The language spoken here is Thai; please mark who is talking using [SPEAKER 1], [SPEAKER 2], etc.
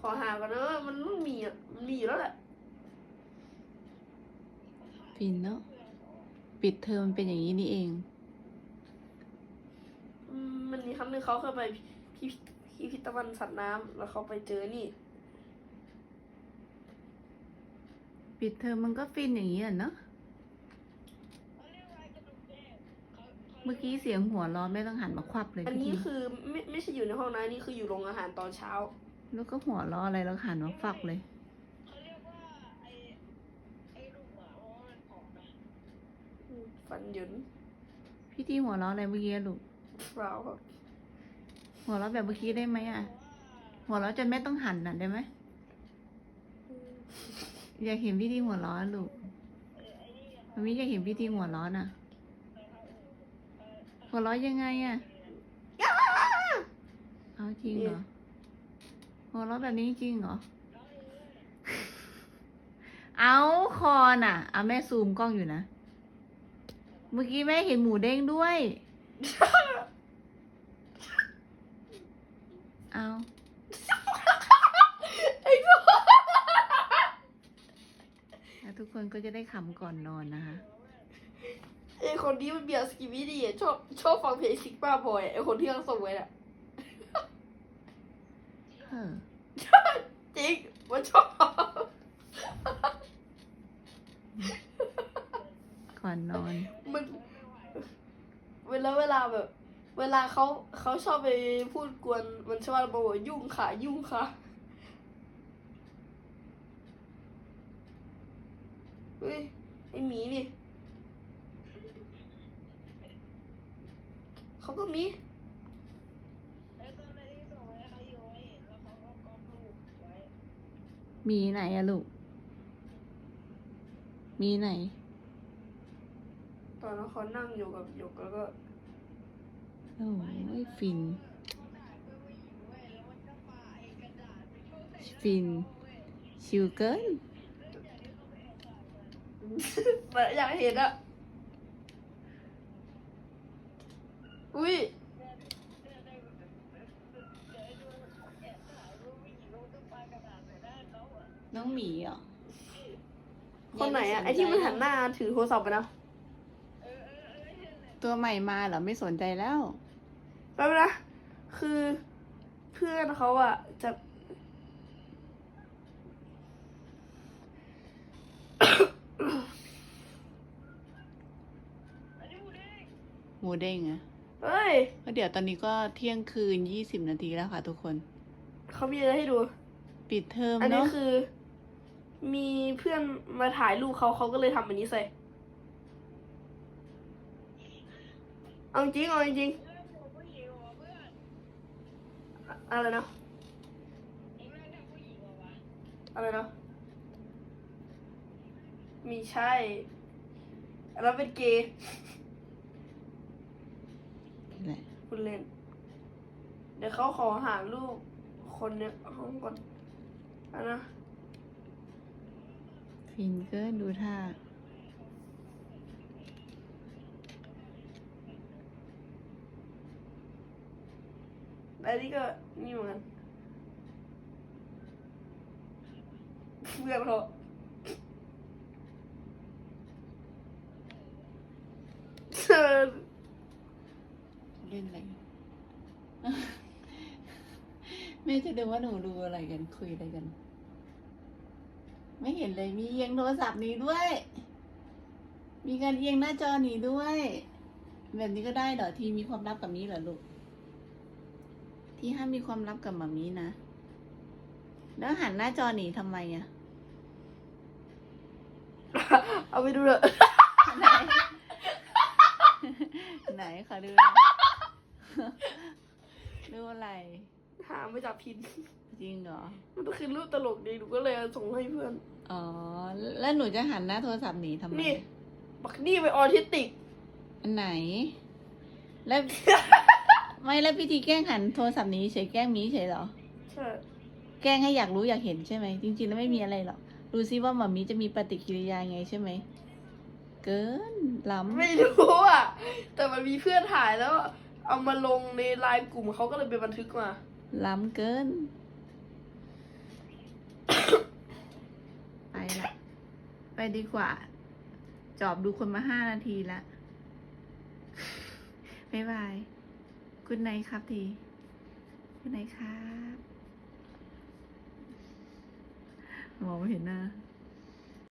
[SPEAKER 1] ขอหาก่อนนะว่ามันต้องมีอะมันมีอยู่แล้วแหละ
[SPEAKER 2] ฟินเนาะปิดเทอมมันเป็นอย่างนี้นี่เอง
[SPEAKER 1] อืมมันมีครั้งหนึ่งเขาเคยไปพิพิพิธภัณฑ์สัตว์น้ำแล้วเขาไปเจอนี่
[SPEAKER 2] ปิดเทอมมันก็ฟินอย่างนี้อะเนาะเมื่อกี้เสียงหัวเร้อนไม่ต้องหันมาควับเลย
[SPEAKER 1] อัน
[SPEAKER 2] พี่
[SPEAKER 1] นี้
[SPEAKER 2] ที
[SPEAKER 1] คือไม่ไม่ใช่อยู่ในห้องนะอันนี่คืออยู่โรงอาหารตอนเช้า
[SPEAKER 2] แล้วก็หัวเร้ออะไรแล้วหันมาฟักเลย
[SPEAKER 1] อืมฟันหยุน
[SPEAKER 2] พี่ทีหัวเร้ออะไรเมื่อกี้อะลูก
[SPEAKER 1] เปล่าครับ
[SPEAKER 2] หัวเราะแบบเมื่อกี้ได้ไหมอะ หัวเราะจนไม่ต้องหันน่ะได้ไหม อยากเห็นพี่ทีหัวเร้อนลูกมันไม่อยากเห็นพี่ทีหัวเร้อนอะ หัวเร้อนยังไงอะเอาจริงเหรอ หัวเร้อนแบบนี้จริงเหรอ เอาคอน่ะ เอาแม่ซูมกล้องอยู่นะ เมื่อกี้แม่เห็นหมูเด้งด้วย เอาแล้วทุกคนก็จะได้ขำก่อนนอนนะคะ
[SPEAKER 1] ไอคนนี้มันเบียร์สกิวิดี้อะชอบชอบฟังเพลงซิกมาบอยไอคนที่เราส่งไว้น่ะ
[SPEAKER 2] เฮ้อ
[SPEAKER 1] จริงมันชอบ
[SPEAKER 2] ก่อนนอน
[SPEAKER 1] มันเวลาเวลาแบบ เวลาเขาเขาชอบไปพูดกวนมันชอบมาบอกว่ายุ่งค่ะ ยุ่งค่ะเฮ้ยไอหมีนี่เขาก็มี
[SPEAKER 2] มีไหนอะลูก มีไหน
[SPEAKER 1] ตอนนั้นเขานั่งอยู่กับหยกแล้วก็
[SPEAKER 2] โอ้ยฟิน ฟิน ชิวเกิน
[SPEAKER 1] แบบอยากเห็นอะอุ้ย
[SPEAKER 2] น้องหมีเหรอ
[SPEAKER 1] คนไหนอะไอที่มันหันหน้าถือโทรศัพท์ไปนะ
[SPEAKER 2] ตัวใหม่มาเหรอไม่สนใจแล้ว
[SPEAKER 1] แป๊บนะคือเพื่อนเขาอะจะ
[SPEAKER 2] หมูเด้งอะ
[SPEAKER 1] เฮ้ย
[SPEAKER 2] ก็เดี๋ยวตอนนี้ก็เที่ยงคืนยี่สิบนาทีแล้วค่ะทุกคน
[SPEAKER 1] เขามีอะไรให้ดู
[SPEAKER 2] ปิดเทอม
[SPEAKER 1] อันนี้
[SPEAKER 2] เนาะ
[SPEAKER 1] คือ มีเพื่อนมาถ่ายรูปเขาเขาก็เลยทำอันนี้ใส่เอาจริงเอาจริงอะอะไรนะอะไรนะมีใช่แล้วเป็นเกย์
[SPEAKER 2] นี่แหละ
[SPEAKER 1] คุณเล่น เดี๋ยวเขาขอหารูปคนในห้องก่อนอันนะ
[SPEAKER 2] ฟินเกินดูท่า
[SPEAKER 1] แล้วนี่ก็นี่เหมือนกันเพื่อนเขาเชิญ
[SPEAKER 2] เล่นอะไรแม่จะดูว่าหนูดูอะไรกันคุยอะไรกัน ไม่เห็นเลยมีเอียงโทรศัพท์หนี้ด้วย มีการเอียงหน้าจอหนีด้วย แบบนี้ก็ได้เหรอที่มีความลับกับนี้เหรอลูก ที่ห้ามมีความลับกับหมามีนะ แล้วหันหน้าจอหนีทำไมอะ
[SPEAKER 1] เอาไปดูเลย
[SPEAKER 2] ไหนไหนขอดูหน่อยดูอะไร
[SPEAKER 1] หามาจากพิน
[SPEAKER 2] จริงเหรอ
[SPEAKER 1] มันก็คือรูปตลกดีหนูก็เลยเอาส่งให้เพื่อน
[SPEAKER 2] อ๋อ แล้วหนูจะหันหน้าโทรศัพท์หนีทำไม
[SPEAKER 1] นี่ บักนี่ไปนออทิสติก
[SPEAKER 2] อันไหน แล้ว ไม่แล้วพิธีแกล้งหันโทรศัพท์หนี้เฉยแกล้งหมีเฉยเหรอ
[SPEAKER 1] ใช่
[SPEAKER 2] แกล้งให้อยากรู้อยากเห็นใช่ไหมจริงๆแล้วไม่มีอะไรหรอกดูซิว่าหมามีจะมีปฏิกิริยาไงใช่ไหมเกินล้ำ
[SPEAKER 1] ไม่รู้อะ แต่มันมีเพื่อนถ่ายแล้ว เอามาลงในไลน์กลุ่มเขาก็เลยไปบันทึกมา
[SPEAKER 2] ล้ำเกิน ไปดีกว่า จอบดูคนมาห้านาทีละบ๊ายบายคุณไนครับทีคุณไนครับมองไม่เห็นหน้า